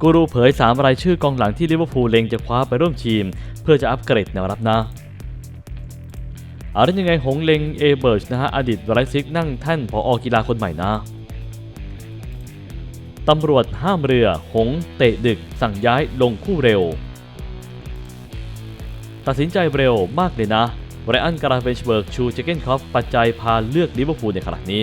กูรูเผย 3 รายชื่อกองหลังที่ลิเวอร์พูลเล็งจะคว้าไปร่วมทีม เพื่อจะอัปเกรดแนวรับนะเอาได้ยังไงหงเล็งเอเบิร์ชนะฮะอดีตไลฟ์ซิกนั่งแท่นผอกีฬาคนใหม่นะตำรวจห้ามเรือ หง เตะดึก สั่งย้ายลงคู่เร็ว ตัดสินใจเร็วมากเลยนะไรอันการาเฟนชเบิร์กชูเจเกนคอฟปัจจัยพาเลือกลิเวอร์พูลในขณะนี้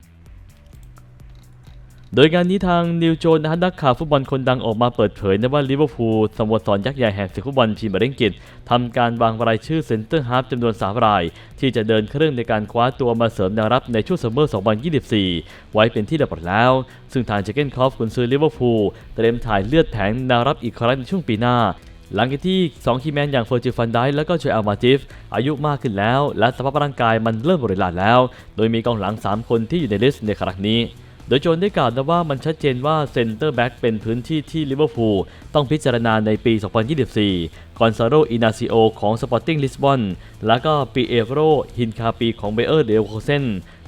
โดยงานนี้ทางนิวโจนนะฮะนักข่าวฟุตบอลคนดังออกมาเปิดเผยนะว่าลิเวอร์พูลสโมสรยักษ์ใหญ่แห่งศึกฟุตบอลพรีเมียร์ลีกทำการวางรายชื่อเซนเตอร์ฮาร์ฟจำนวน3ราย ที่จะเดินเครื่องในการคว้าตัวมาเสริมแนวรับในช่วงซัมเมอร์ 2024 ไว้เป็นที่เรียบร้อยแล้ว ซึ่งทางเจเกนคอฟกุนซือลิเวอร์พูลเตรียมถ่ายเลือดแผงแนวรับอีกครั้งในช่วงปีหน้าหลังจากที่ 2 คีแมนอย่างเฟอร์จิฟันได้และก็โจเอลมาติฟ อายุมากขึ้นแล้ว และสภาพร่างกายมันเริ่มบริลาดแล้ว โดยมีกองหลัง 3 คนที่อยู่ในลิสต์ในครั้งนี้ โดยโจนได้กล่าวนะว่ามันชัดเจนว่าเซนเตอร์แบ็กเป็นพื้นที่ที่ลิเวอร์พูลต้องพิจารณาในปี 2024คอนซาโรอินาซิโอของสปอร์ติ้งลิสบอนและก็ปีเอโรฮินคาปีของเบเออร์เดลโคเซน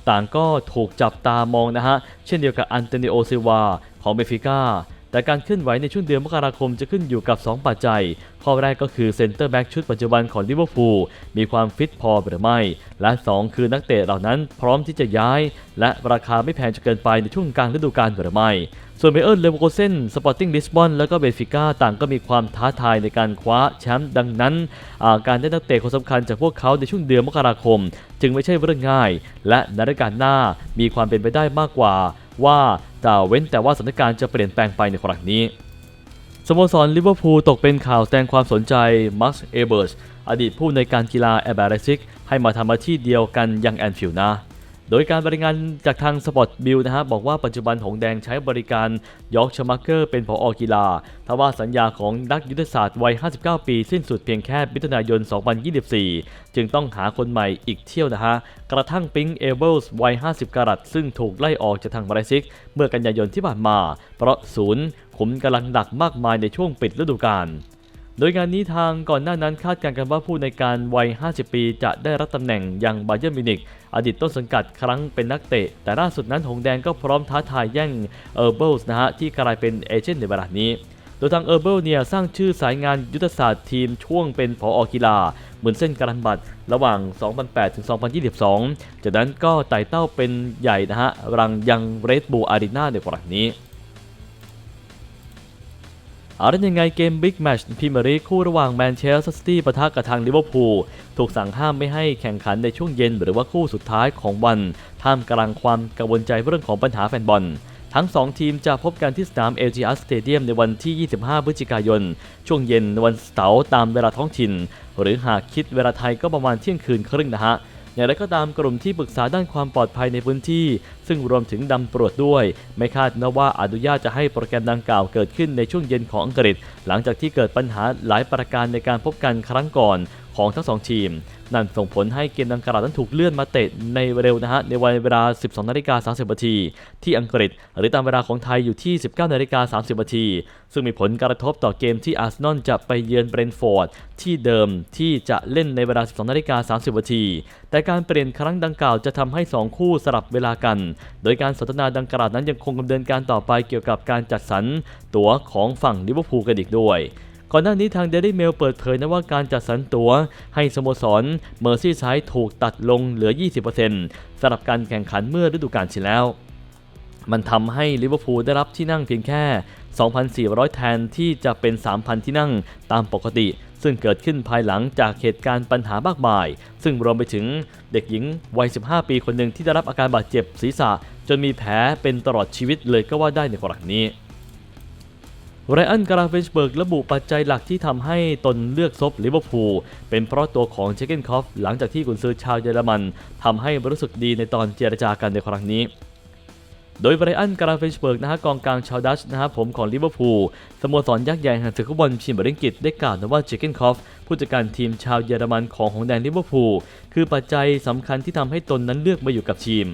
ต่างก็ถูกจับตามองนะฮะ เช่นเดียวกับอันเตนิโอซิวาของเบฟิก้า แต่การเคลื่อนไหวในช่วงเดือนมกราคมจะขึ้นอยู่กับ 2 ปัจจัย ข้อแรกก็คือเซนเตอร์แบ็กชุดปัจจุบันของลิเวอร์พูลมีความฟิตพอหรือไม่ และ 2 คือนักเตะเหล่านั้นพร้อมที่จะย้าย และราคาไม่แพงจนเกินไปในช่วงกลางฤดูกาลหรือไม่ส่วนเบเออร์เลเวอร์โกเซนสปอร์ติ้งลิสบอนและก็เบฟิก้าต่างก็มีความท้าทายในการคว้าแชมป์ดังนั้นาการได้นักเตะคนสำคัญจากพวกเขาในช่วงเดือนมกราคม จึงไม่ใช่เรื่องง่าย และในฤดูกาลหน้ามีความเป็นไปได้มากกว่า ว่าแต่เว้นแต่ว่าสถานการณ์จะเปลี่ยนแปลงไปในครั้งนี้สโมสรลิเวอร์พูลตกเป็นข่าวแสดงความสนใจมักซ์เอเบิร์ชอดีตผู้ในการกีฬาแอร์แบรซิกให้มาทำอาชีพเดียวกันยังแอนฟิลด์นะ โดยการบริงานจากทางสปอร์ตบิลนะฮะบอกว่าปัจจุบันหงแดงใช้บริการยอร์กชมักเกอร์เป็นผอกีฬาทว่าสัญญาของนักยุทธศาสตร์วัย 59 ปีสิ้นสุดเพียงแค่มิถุนายน 2024 จึงต้องหาคนใหม่อีกเที่ยวนะฮะ กระทั่งปิงเอเบิลส์วัย 50 กรัตซึ่งถูกไล่ออกจากทางบราซิกเมื่อกันยายนที่ผ่านมา เพราะศูนย์ขุมกำลังหนักมากมายในช่วงปิดฤดูกาล โดยงานนี้ทางก่อนหน้านั้นคาดการณ์กันว่าผู้ในการวัย 50 ปี จะได้รับตำแหน่งยังบาเยิร์มิวนิกอดีตต้นสังกัดครั้งเป็นนักเตะ แต่ล่าสุดนั้นหงแดงก็พร้อมท้าทายแย่งเออร์เบิลส์นะฮะที่กลายเป็นเอเจนต์ในเวลานี้ โดยทางเออร์เบิลเนี่ยสร้างชื่อสายงานยุทธศาสตร์ทีมช่วงเป็นผออกีฬาเหมือนเส้นการันบัตรระหว่าง 2008 ถึง 2022 จากนั้นก็ไต่เต้าเป็นใหญ่นะฮะรังยังเรดบูอารีนาในครั้งนี้ เอาได้ยังไงเกมบิ๊กแมชพรีเมียร์ลีกคู่ระหว่างแมนเชสเตอร์ซิตี้ปะทะกับทางลิเวอร์พูลถูกสั่งห้ามไม่ให้แข่งขันในช่วงเย็นหรือว่าคู่สุดท้ายของวัน ท่ามกลางความกังวลใจเรื่องของปัญหาแฟนบอล ทั้ง 2 ทีมจะพบกันที่สนาม LGR Stadium ในวันที่ 25 พฤศจิกายน ช่วงเย็นวันเสาร์ตามเวลาท้องถิ่น หรือหากคิดเวลาไทยก็ประมาณเที่ยงคืนครึ่งนะฮะ อย่างไรก็ตามกลุ่มที่ปรึกษาด้านความปลอดภัยในพื้นที่ ซึ่งรวมถึงดำตรวจด้วย ไม่คาดนะว่าอนุญาตจะให้โปรแกรมดังกล่าวเกิดขึ้นในช่วงเย็นของอังกฤษ หลังจากที่เกิดปัญหาหลายประการในการพบกันครั้งก่อน ของทั้งสองทีม นั่นส่งผลให้เกมดังกล่าวนั้นถูกเลื่อนมาเตะในเร็วนะฮะในวันเวลา 12นาฬิกา30นาทีที่อังกฤษ หรือตามเวลาของไทยอยู่ที่ 19นาฬิกา30นาทีซึ่งมีผลกระทบต่อเกมที่อาร์เซนอลจะไปเยือนเบรนท์ฟอร์ดที่เดิมที่จะเล่นในเวลา 12นาฬิกา30นาทีแต่การเปลี่ยนครั้งดังกล่าวจะทำให้ 2 คู่สลับเวลากัน โดยการสนทนาดังกล่าวนั้นยังคงดำเนินการต่อไปเกี่ยวกับการจัดสรรตั๋วของฝั่งลิเวอร์พูลกันอีกด้วย ก่อนหน้านี้ทาง Daily Mail เปิดเผยนะว่าการจัดสรรตั๋วให้สโมสรเมอร์ซี่ไซด์ถูกตัดลงเหลือ 20%สำหรับการแข่งขันเมื่อฤดูกาลที่แล้ว มันทำให้ลิเวอร์พูลได้รับที่นั่งเพียงแค่ 2,400 แทนที่จะเป็น 3,000 ที่นั่งตามปกติซึ่งเกิดขึ้นภายหลังจากเหตุการณ์ปัญหามากมาย ซึ่งรวมไปถึงเด็กหญิงวัย 15 ปีคนหนึ่งที่ได้รับอาการบาดเจ็บศีรษะ จนมีแผลเป็นตลอดชีวิตเลยก็ว่าได้ในกรณีนี้ ไรอันการาเฟนชเบิร์กระบุปัจจัยหลักที่ทำให้ตนเลือกซบลิเวอร์พูลเป็นเพราะตัวของเชคเกนคอฟหลังจากที่กุนซือชาวเยอรมันทำให้รู้สึกดีในตอนเจรจากันในครั้งนี้ โดยไบรอันการาเฟนชเบิร์กนะฮะกองกลางชาวดัชนะฮะผมของลิเวอร์พูลสโมสรยักษ์ใหญ่แห่งศึกฟุตบอลพรีเมียร์ลีกอังกฤษได้กล่าวนะว่าเชคเกนคอฟผู้จัดการทีมชาวเยอรมันของหงแดงลิเวอร์พูลคือปัจจัยสำคัญที่ทำให้ตนนั้นเลือกมาอยู่กับทีม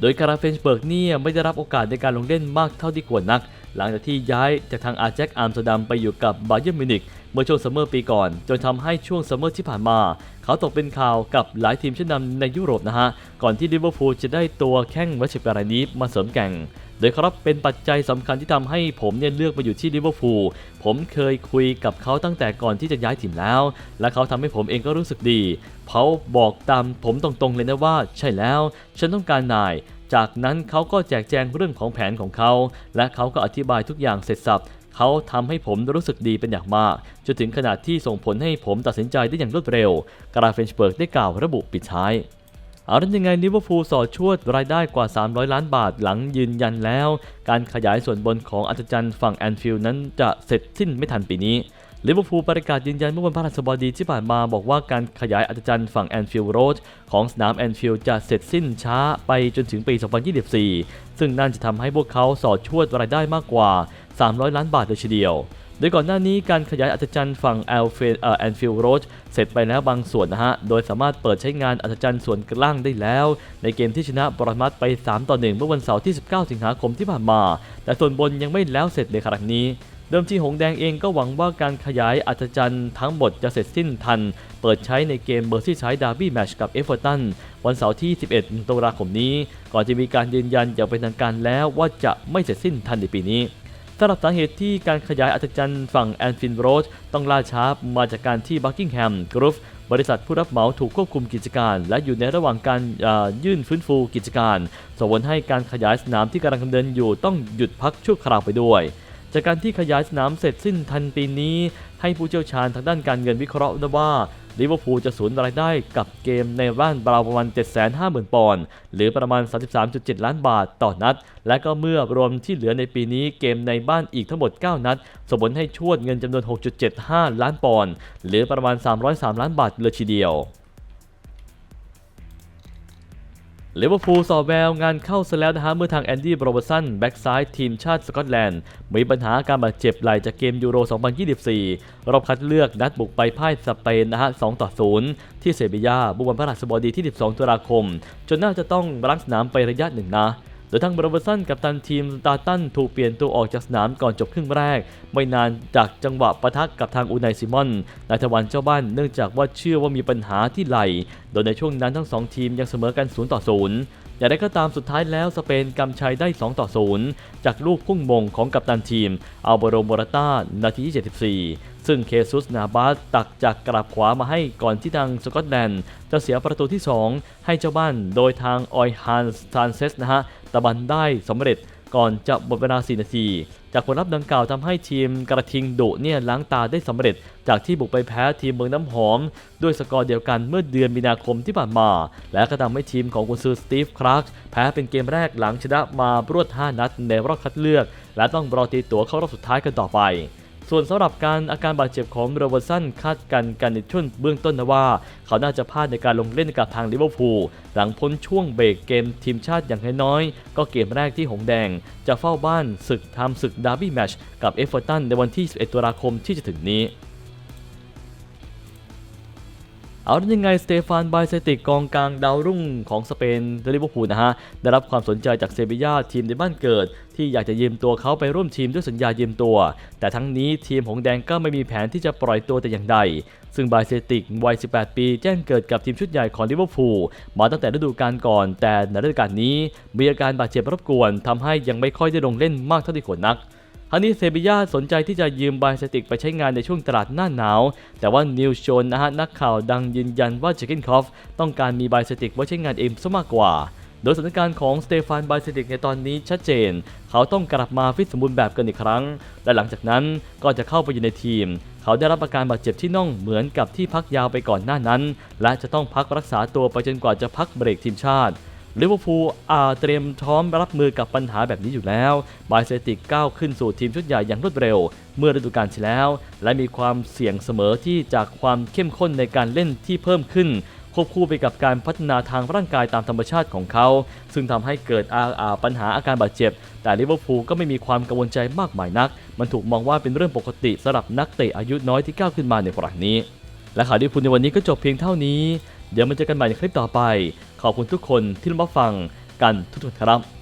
โดยคาราเฟนชเบิร์กเนี่ยไม่ได้รับโอกาสในการลงเล่นมากเท่าที่ควรนัก หลังจากที่ย้ายจากทางอาแจ็คอัมสเตอร์ดัมไปอยู่กับบาเยิร์มิวนิกเมื่อช่วงซัมเมอร์ปีก่อน จนทำให้ช่วงซัมเมอร์ที่ผ่านมา เขาตกเป็นข่าวกับหลายทีมชั้นนำในยุโรปนะฮะ ก่อนที่ลิเวอร์พูลจะได้ตัวแข้งวัชเปรายนี้มาเสริมแก่ง โดยครับเป็นปัจจัยสำคัญที่ทำให้ผมเนี่ยเลือกมาอยู่ที่ลิเวอร์พูลผมเคยคุยกับเขาตั้งแต่ก่อนที่จะย้ายทีมแล้ว และเขาทำให้ผมเองก็รู้สึกดีเขาบอกตามผมตรงๆเลยนะว่า ใช่แล้ว ฉันต้องการนาย จากนั้นเขาก็แจกแจงเรื่องของแผนของเขา และเขาก็อธิบายทุกอย่างเสร็จสับเขาทำให้ผมรู้สึกดีเป็นอย่างมากจนถึงขนาดที่ส่งผลให้ผมตัดสินใจได้อย่างรวดเร็ว กราเฟนชเบิร์กได้กล่าวระบุปิดท้ายเอาละยังไงลิเวอร์พูลสอดชวดรายได้กว่า 300 ล้านบาทหลังยืนยันแล้ว การขยายส่วนบนของอัศจรรย์ฝั่งแอนฟิลด์นั้นจะเสร็จสิ้นไม่ทันปีนี้ ลิเวอร์พูลประกาศยืนยันเมื่อวันพฤหัสบดีที่ผ่านมาบอกว่าการขยายอัศจรรย์ฝั่งแอนฟิลด์โรดของสนามแอนฟิลด์จะเสร็จสิ้นช้าไปจนถึงปี 2024 ซึ่งนั่นจะทำให้พวกเขาสอดช่วดรายได้มากกว่า 300 ล้านบาทเลยทีเดียวโดยก่อนหน้านี้การขยายอัศจรรย์ฝั่งแอลเฟนแอนฟิลด์โรดเสร็จไปแล้วบางส่วนนะฮะ โดยสามารถเปิดใช้งานอัศจรรย์ส่วนกลางได้แล้ว ในเกมที่ชนะบรมัตไป 3 ต่อ 1 เมื่อวันเสาร์ที่ 19 สิงหาคมที่ผ่านมา แต่ส่วนบนยังไม่แล้วเสร็จในครั้งนี้ เดิมทีหงแดงเองก็หวังว่าการขยายอัศจรรย์ทั้งหมดจะเสร็จสิ้นทัน เปิดใช้ในเกมเบอร์ซี่ไซด์ดาร์บี้แมชกับเอฟเวอร์ตันวันเสาร์ที่ 11ตุลาคมนี้ ก่อนจะมีการยืนยันอย่างเป็นทางการแล้วว่าจะไม่เสร็จสิ้นทันในปีนี้สำหรับสาเหตุที่การขยายอัศจรรย์ฝั่งแอนฟินโรดต้องล่าช้ามาจากการที่บักกิงแฮมกรุ๊ปบริษัทผู้รับเหมาถูกควบคุมกิจการ และอยู่ในระหว่างการยื่นฟื้นฟูกิจการส่งผลให้การขยายสนามที่กำลังดำเนินอยู่ต้องหยุดพักชั่วคราวไปด้วย จากการที่ขยายสนามเสร็จสิ้นทันปีนี้ ให้ผู้เชี่ยวชาญทางด้านการเงินวิเคราะห์นะว่าลิเวอร์พูลจะสูญรายได้กับเกมในบ้านบราวประมาณ 750,000 ปอนด์หรือประมาณ 33.7 ล้านบาทต่อนัด และก็เมื่อรวมที่เหลือในปีนี้เกมในบ้านอีกทั้งหมด 9 นัดส่งผลให้ชวดเงินจำนวน 6.75 ล้านปอนด์หรือประมาณ 303 ล้านบาทเลยทีเดียว ลิเวอร์พูลสอบแววงานเข้าซะแล้วนะฮะเมื่อทางแอนดี้โรเบสันแบ็กซ้ายทีมชาติสกอตแลนด์ มีปัญหาการบาดเจ็บไหลจากเกมยูโร 2024 รอบคัดเลือกนัดบุกไปพ่ายสเปนนะฮะ 2 ต่อ 0 ที่เซบียาบุกวันพฤหัสบดีที่ 12 ตุลาคม จนน่าจะต้องรักสนามไประยะหนึ่งนะ โดยทางบรเบอร์สันกับตันทีมตาตันถูกเปลี่ยนตัวออกจากสนามก่อนจบครึ่งแรก ไม่นานจากจังหวะปะทะกับทางอูไนซิมอนนายทวันเจ้าบ้านเนื่องจากว่าเชื่อว่ามีปัญหาที่ไหล โดยในช่วงนั้นทั้งสองทีมยังเสมอกัน0ต่อ0 อย่างไรก็ตามสุดท้ายแล้วสเปนกำชัยได้ 2 ต่อ 0 จากลูกพุ่งมงของกัปตันทีมอัลโบโรโมราต้านาทีที่ 74 ซึ่งเคซุสนาบาสตักจากกลับขวามาให้ก่อนที่ทางสกอตแลนด์จะเสียประตูที่ 2 ให้เจ้าบ้านโดยทางออยฮันส์ซานเซสนะฮะตะบันได้สำเร็จ ก่อนจะหมดเวลา 4 นาที จากผลลัพธ์ดังกล่าวทำให้ทีมกระทิงดุเนี่ยล้างตาได้สำเร็จ จากที่บุกไปแพ้ทีมเมืองน้ำหอม ด้วยสกอร์เดียวกันเมื่อเดือนมีนาคมที่ผ่านมา และก็ทำให้ทีมของกุนซือสตีฟคลาร์กแพ้เป็นเกมแรกหลังชนะมารวด 5 นัดในรอบคัดเลือก และต้องรอตีตั๋วเข้ารอบสุดท้ายกันต่อไป ส่วนสำหรับการอาการบาดเจ็บของโรเบอร์สันคาดกันกันในช่วงเบื้องต้นนะว่า เขาน่าจะพลาดในการลงเล่นกับทางลิเวอร์พูลหลังพ้นช่วงเบรกเกมทีมชาติอย่างน้อยๆก็เกมแรกที่หงแดง จะเฝ้าบ้านศึกทำศึกดาร์บี้แมชกับเอฟเวอร์ตันในวันที่ 11 ตุลาคมที่จะถึงนี้ เอาแล้ยังไงสเตฟานไบเซติกกองกลางดาวรุ่งของสเปนลิเวอร์พูลนะฮะ ได้รับความสนใจจากเซบียาทีมในบ้านเกิด ที่อยากจะยืมตัวเขาไปร่วมทีมด้วยสัญญายืมตัว แต่ทั้งนี้ทีมหงแดงก็ไม่มีแผนที่จะปล่อยตัวแต่อย่างใด ซึ่งไบเซติกวัย 18 ปี แจ้งเกิดกับทีมชุดใหญ่ของลิเวอร์พูลมาตั้งแต่ฤดูกาลก่อน แต่ในฤดูกาลนี้มีอาการบาดเจ็บรบกวนทำให้ยังไม่ค่อยได้ลงเล่นมากเท่าที่ควรนัก ทั้งนี้เซบียาสนใจที่จะยืมไบเติกไปใช้งานในช่วงตลาดหน้าหนาว แต่ว่านิวโชนนะฮะนักข่าวดังยืนยันว่าเจคินคอฟต้องการมีไบเติกไว้ใช้งานเองซะมากกว่าโดยสถานการณ์ของสเตฟานไบเซติกในตอนนี้ชัดเจน เขาต้องกลับมาฟิตสมบูรณ์แบบกันอีกครั้ง และหลังจากนั้นก็จะเข้าไปอยู่ในทีม เขาได้รับอาการบาดเจ็บที่น่องเหมือนกับที่พักยาวไปก่อนหน้านั้น และจะต้องพักรักษาตัวไปจนกว่าจะพักเบรกทีมชาติ ลิเวอร์พูลอาเตรียมพร้อมรับมือกับปัญหาแบบนี้อยู่แล้ว บายเซติกก้าวขึ้นสู่ทีมชุดใหญ่อย่างรวดเร็ว เมื่อฤดูกาลที่แล้ว และมีความเสี่ยงเสมอที่จากความเข้มข้นในการเล่นที่เพิ่มขึ้น ควบคู่ไปกับการพัฒนาทางร่างกายตามธรรมชาติของเขา ซึ่งทำให้เกิดอาอาปัญหาอาการบาดเจ็บ แต่ลิเวอร์พูลก็ไม่มีความกังวลใจมากมายนัก มันถูกมองว่าเป็นเรื่องปกติสำหรับนักเตะอายุน้อยที่ก้าวขึ้นมาในครั้งนี้ และข่าวดีพูดในวันนี้ก็จบเพียงเท่านี้ เดี๋ยวมาเจอกันใหม่ในคลิปต่อไป ขอบคุณทุกคนที่รับฟังกันทุกๆคนครับ